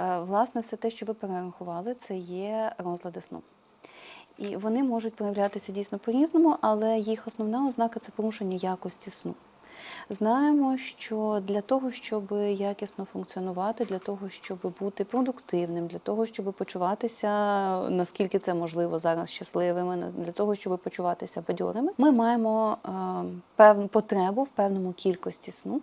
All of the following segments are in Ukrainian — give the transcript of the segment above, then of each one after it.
Е, Власне, все те, що ви перерахували, це є розлади сну. І вони можуть проявлятися дійсно по-різному, але їх основна ознака це порушення якості сну. Знаємо, що для того, щоб якісно функціонувати, для того, щоб бути продуктивним, для того, щоб почуватися, наскільки це можливо зараз щасливими, для того, щоб почуватися бадьорими, ми маємо е, певну потребу в певному кількості сну.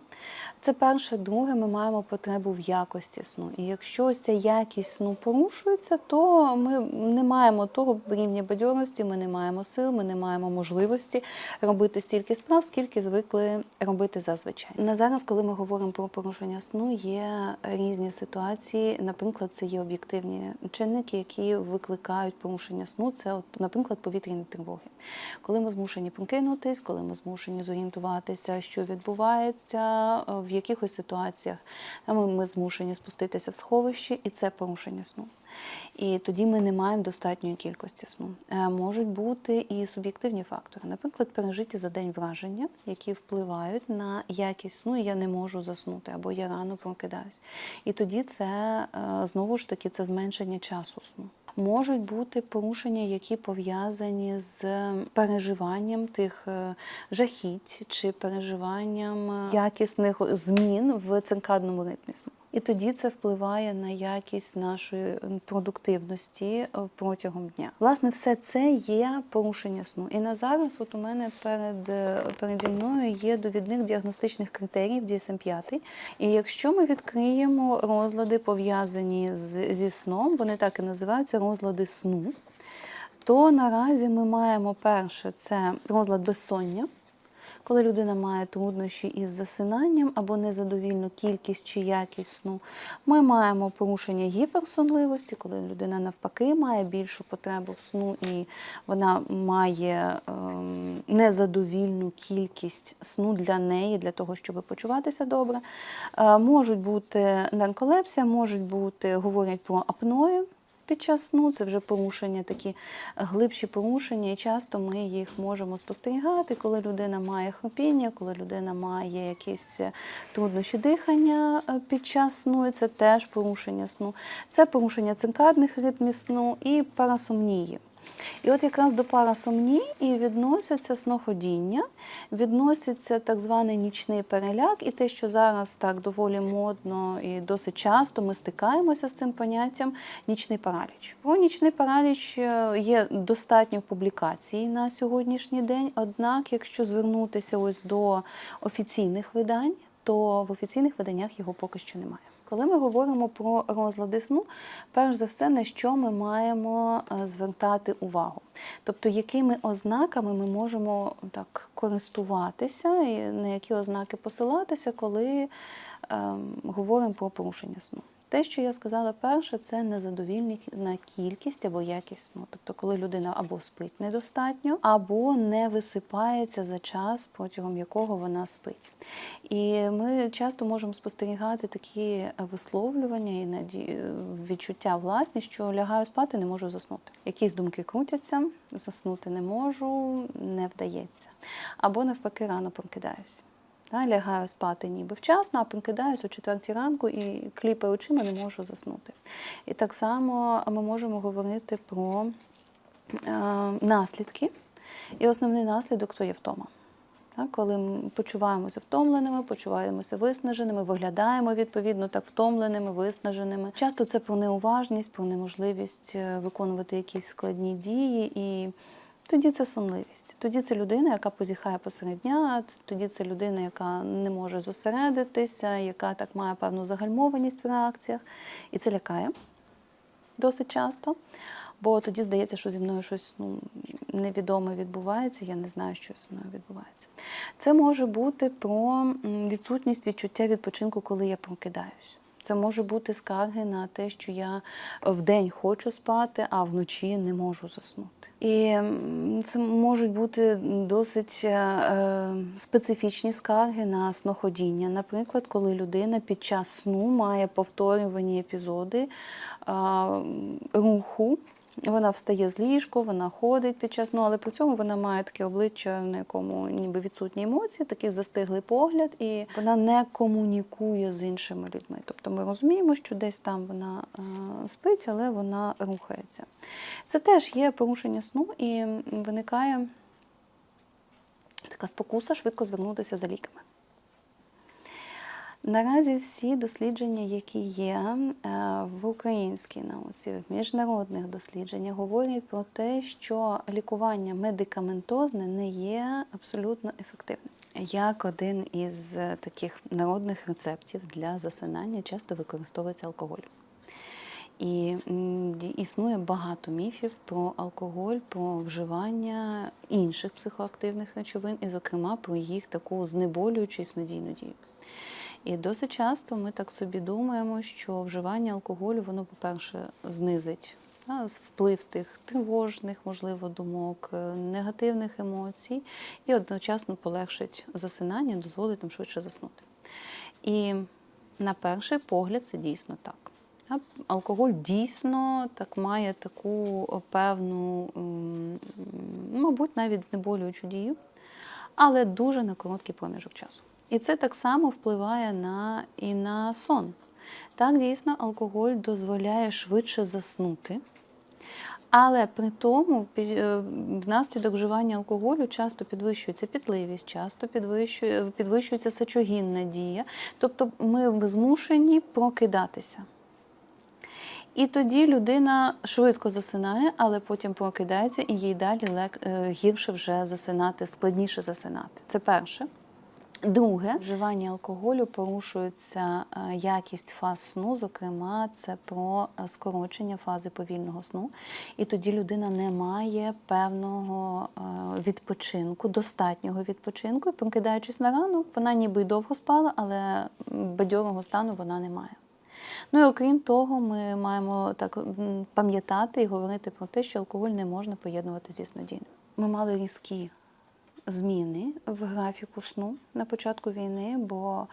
Це перше, друге, ми маємо потребу в якості сну. І якщо ця якість сну порушується, то ми не маємо того рівня бадьорості, ми не маємо сил, ми не маємо можливості робити стільки справ, скільки звикли робити зазвичай. На зараз, коли ми говоримо про порушення сну, є різні ситуації. Наприклад, це є об'єктивні чинники, які викликають порушення сну. Це, от, наприклад, повітряні тривоги. Коли ми змушені прокинутись, коли ми змушені зорієнтуватися, що відбувається е, в якихось ситуаціях, ми, змушені спуститися в сховище, і це порушення сну. І тоді ми не маємо достатньої кількості сну. Е, Можуть бути і суб'єктивні фактори, наприклад, пережиті за день враження, які впливають на якість сну, і я не можу заснути або я рано прокидаюсь. І тоді це е, знову ж таки це зменшення часу сну. Можуть бути порушення, які пов'язані з переживанням тих е, жахіть чи переживанням якісних змін в циркадному ритмі сну. І тоді це впливає на якість нашої продуктивності е, протягом дня. Власне, все це є порушення сну. І на зараз, от у мене перед е, переді мною є довідник діагностичних критеріїв DSM-5. І якщо ми відкриємо розлади, пов'язані з, зі сном, вони так і називаються розлади сну. То наразі ми маємо перше це розлад безсоння, коли людина має труднощі із засинанням або незадовільну кількість чи якість сну. Ми маємо порушення гіперсонливості, коли людина навпаки має більшу потребу в сну і вона має ем, незадовільну кількість сну для неї, для того, щоб почуватися добре. Е, можуть бути нарколепсія, можуть бути, говорять про апною під час сну. Це вже порушення, такі глибші порушення, і часто ми їх можемо спостерігати, коли людина має хропіння, коли людина має якісь е, труднощі дихання е, під час сну, і це теж порушення сну. Це порушення цинкадних ритмів сну і парасомнії. І от якраз до парасомнії і відносяться сноходіння, відноситься так званий нічний переляк, і те, що зараз так доволі модно і досить часто ми стикаємося з цим поняттям нічний параліч. Про нічний параліч е, є достатньо публікацій на сьогоднішній день. Однак, якщо звернутися ось до офіційних видань, то в офіційних виданнях його поки що немає. Коли ми говоримо про розлади сну, перш за все, на що ми маємо е, звертати увагу? Тобто, якими ознаками ми можемо так користуватися, і на які ознаки посилатися, коли е, говоримо про порушення сну? Те, що я сказала перше, це незадовільна кількість або якість сну. Тобто, коли людина або спить недостатньо, або не висипається за час, протягом якого вона спить. І ми часто можемо спостерігати такі висловлювання і відчуття власні, що лягаю спати, не можу заснути. Якісь думки крутяться, заснути не можу, не вдається. Або навпаки, рано прокидаюся. Та, лягаю спати ніби вчасно, а прокидаюсь о четвертій ранку і кліпаю очима, не можу заснути. І так само ми можемо говорити про е, наслідки. І основний наслідок то є втома. Так, коли ми почуваємося втомленими, почуваємося виснаженими, виглядаємо відповідно так втомленими, виснаженими. Часто це про неуважність, про неможливість е, виконувати якісь складні дії і. Тоді це сонливість. Тоді це людина, яка позіхає посеред дня, тоді це людина, яка не може зосередитися, яка так має певну загальмованість в реакціях. І це лякає досить часто. Бо тоді здається, що зі мною щось ну, невідоме відбувається, я не знаю, що зі мною відбувається. Це може бути про відсутність відчуття відпочинку, коли я прокидаюсь. Це може бути скарги на те, що я вдень хочу спати, а вночі не можу заснути. І це можуть бути досить е, е, специфічні скарги на сноходіння. Наприклад, коли людина під час сну має повторювані епізоди е, руху Вона встає з ліжку, вона ходить під час сну, але при цьому вона має таке обличчя, на якому ніби відсутні емоції, такий застиглий погляд, і вона не комунікує з іншими людьми. Тобто ми розуміємо, що десь там вона е, спить, але вона рухається. Це теж є порушення сну, і виникає така спокуса швидко звернутися за ліками. Наразі всі дослідження, які є е, в українській науці, в міжнародних дослідженнях, говорять про те, що лікування медикаментозне не є абсолютно ефективним. Як один із таких народних рецептів для засинання часто використовується алкоголь. І існує багато міфів про алкоголь, про вживання інших психоактивних речовин, і, зокрема, про їх таку знеболюючу і снодійну дію. І досить часто ми так собі думаємо, що вживання алкоголю, воно, по-перше, знизить вплив тих тривожних, можливо, думок, е, негативних емоцій, і одночасно полегшить засинання, дозволить нам швидше заснути. І на перший погляд це дійсно так. Алкоголь дійсно так має таку певну, мабуть, навіть знеболюючу дію, але дуже на короткий проміжок часу. І це так само впливає на, і на сон. Так, дійсно, алкоголь дозволяє швидше заснути. Але при тому е, внаслідок вживання алкоголю часто підвищується пітливість, часто підвищує, підвищується сечогінна дія. Тобто ми змушені прокидатися. І тоді людина швидко засинає, але потім прокидається і їй далі лек- е, гірше вже засинати, складніше засинати. Це перше. Друге, вживання алкоголю порушується е, якість фаз сну. Зокрема, це про е, скорочення фази повільного сну. І тоді людина не має певного е, відпочинку, достатнього відпочинку. І прокидаючись на ранок, вона ніби й довго спала, але бадьорого стану вона не має. Ну і окрім того, ми маємо так пам'ятати і говорити про те, що алкоголь не можна поєднувати зі снодійним. Ми мали різкі зміни в графіку сну на початку війни, бо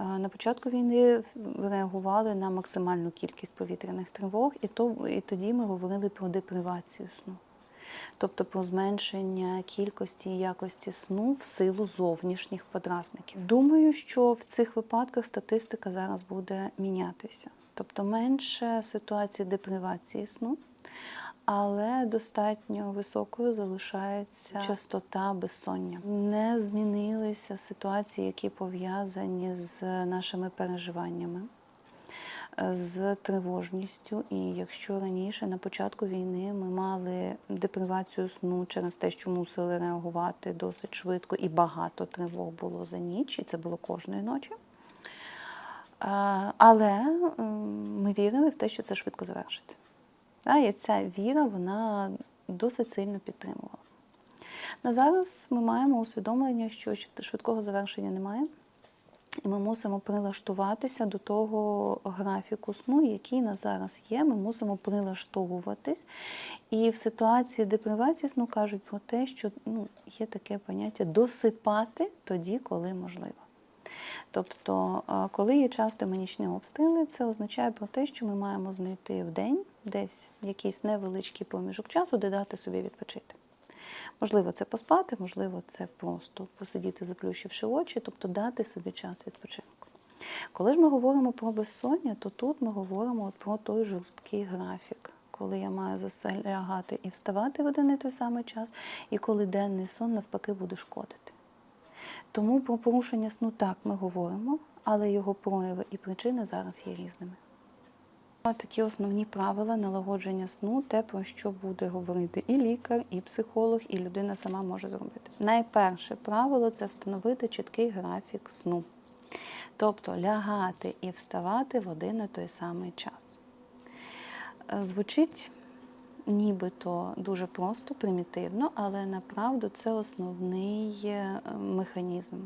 е, на початку війни реагували на максимальну кількість повітряних тривог, і, то, і тоді ми говорили про депривацію сну. Тобто про зменшення кількості і якості сну в силу зовнішніх подразників. Думаю, що в цих випадках статистика зараз буде мінятися. Тобто менше ситуацій депривації сну, але достатньо високою залишається частота безсоння. Не змінилися ситуації, які пов'язані з нашими переживаннями. З тривожністю, і якщо раніше на початку війни ми мали депривацію сну через те, що мусили реагувати досить швидко, і багато тривог було за ніч, і це було кожної ночі. Е, Але ми вірили в те, що це швидко завершиться. І ця віра вона досить сильно підтримувала. На зараз ми маємо усвідомлення, що швидкого завершення немає, і ми мусимо прилаштуватися до того графіку сну, який на зараз є. Ми мусимо прилаштовуватись. І в ситуації депривації сну кажуть про те, що ну, є таке поняття досипати тоді, коли можливо. Тобто, коли є частими нічні обстріли, це означає про те, що ми маємо знайти в день десь якийсь невеличкий проміжок часу, де дати собі відпочити. Можливо, це поспати, можливо, це просто посидіти, заплющивши очі, тобто дати собі час відпочинку. Коли ж ми говоримо про безсоння, то тут ми говоримо от про той жорсткий графік, коли я маю засилягати і вставати в один і той самий час, і коли денний сон навпаки буде шкодити. Тому про порушення сну так ми говоримо, але його прояви і причини зараз є різними. Такі основні правила налагодження сну, те, про що буде говорити і лікар, і психолог, і людина сама може зробити. Найперше правило це встановити чіткий графік сну. Тобто лягати і вставати в один і той самий час. Е, Звучить нібито дуже просто, примітивно, але направду це основний е, механізм.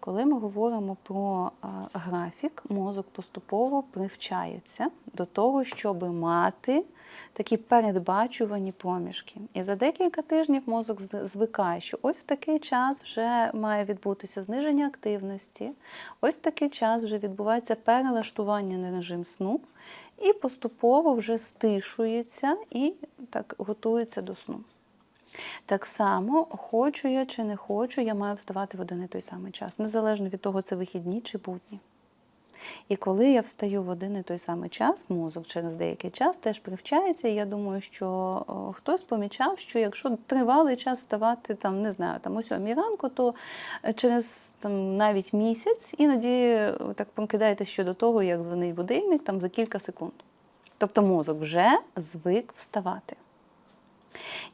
Коли ми говоримо про е, графік, мозок поступово привчається до того, щоб мати такі передбачувані проміжки. І за декілька тижнів мозок звикає, що ось в такий час вже має відбутися зниження активності, ось в такий час вже відбувається перелаштування на режим сну. І поступово вже стишується і так готується до сну. Так само, хочу я чи не хочу, я маю вставати в один і той самий час, незалежно від того, це вихідні чи будні. І коли я встаю в один і той самий час, мозок через деякий час теж привчається. І я думаю, що хтось помічав, що якщо тривалий час вставати, там, не знаю, там о сьомій ранку, то е, через там, навіть місяць іноді так прокидаєтесь щодо того, як дзвонить будильник там, за кілька секунд. Тобто мозок вже звик вставати.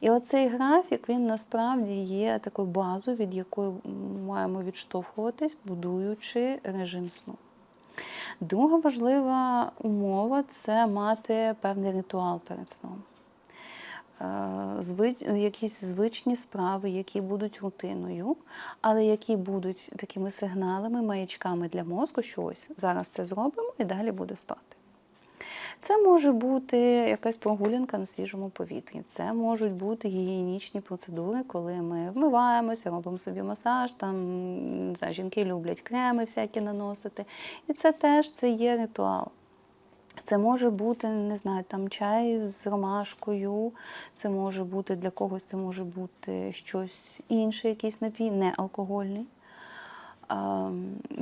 І оцей графік він насправді є такою базою, від якої маємо відштовхуватись, будуючи режим сну. Друга важлива умова це мати певний ритуал перед сном. Е, якісь звичні справи, які будуть рутиною, але які будуть такими сигналами, маячками для мозку, що ось зараз це зробимо і далі буду спати. Це може бути якась прогулянка на свіжому повітрі. Це можуть бути гігієнічні процедури, коли ми вмиваємося, робимо собі масаж. Там не жінки люблять креми всякі наносити. І це теж це є ритуал. Це може бути, не знаю, там чай з ромашкою, це може бути для когось, це може бути щось інше, якийсь напій, не алкогольний. А,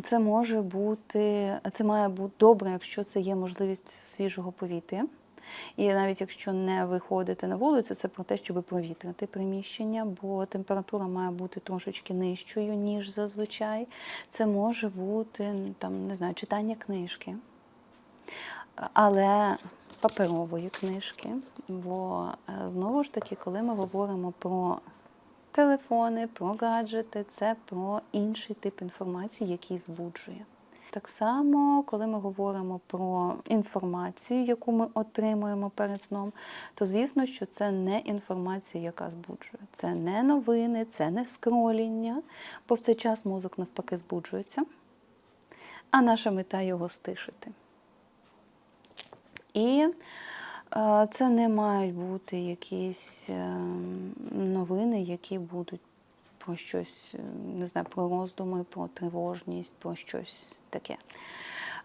Це може бути, це має бути добре, якщо це є можливість свіжого повітря. І навіть якщо не виходити на вулицю, це про те, щоб провітрити приміщення, бо температура має бути трошечки нижчою, ніж зазвичай. Це може бути там, не знаю, читання книжки, але паперової книжки. Бо е, знову ж таки, коли ми говоримо про телефони, про гаджети, це про інший тип інформації, який збуджує. Так само, коли ми говоримо про інформацію, яку ми отримуємо перед сном, то звісно, що це не інформація, яка збуджує. Це не новини, це не скроління, бо в цей час мозок навпаки збуджується, а наша мета його стишити. І це не мають бути якісь е, новини, які будуть про щось, е, не знаю, про роздуми, про тривожність, про щось таке.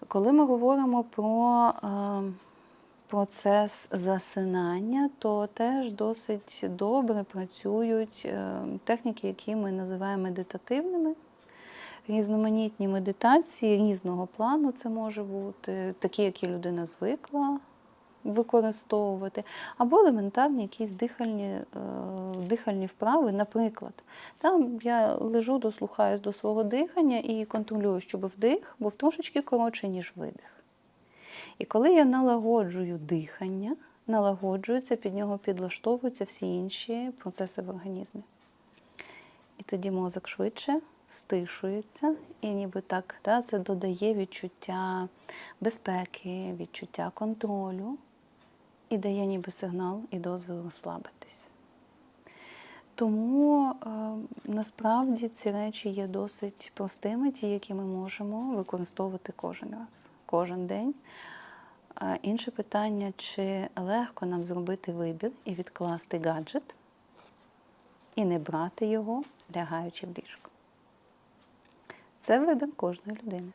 Коли ми говоримо про е, процес засинання, то теж досить добре працюють техніки, які ми називаємо медитативними. Різноманітні медитації різного плану це може бути, такі, які людина звикла використовувати, або елементарні якісь дихальні, е, дихальні вправи. Наприклад, там я лежу, дослухаюсь до свого дихання і контролюю, щоб вдих був трошечки коротше, ніж видих. І коли я налагоджую дихання, налагоджується, під нього підлаштовуються всі інші процеси в організмі. І тоді мозок швидше стишується, і ніби так це додає відчуття безпеки, відчуття контролю і дає ніби сигнал і дозвіл розслабитись. Тому е, насправді ці речі є досить простими, ті, які ми можемо використовувати кожен раз, кожен день. Інше питання, чи легко нам зробити вибір і відкласти гаджет, і не брати його, лягаючи в ліжко. Це вибір кожної людини.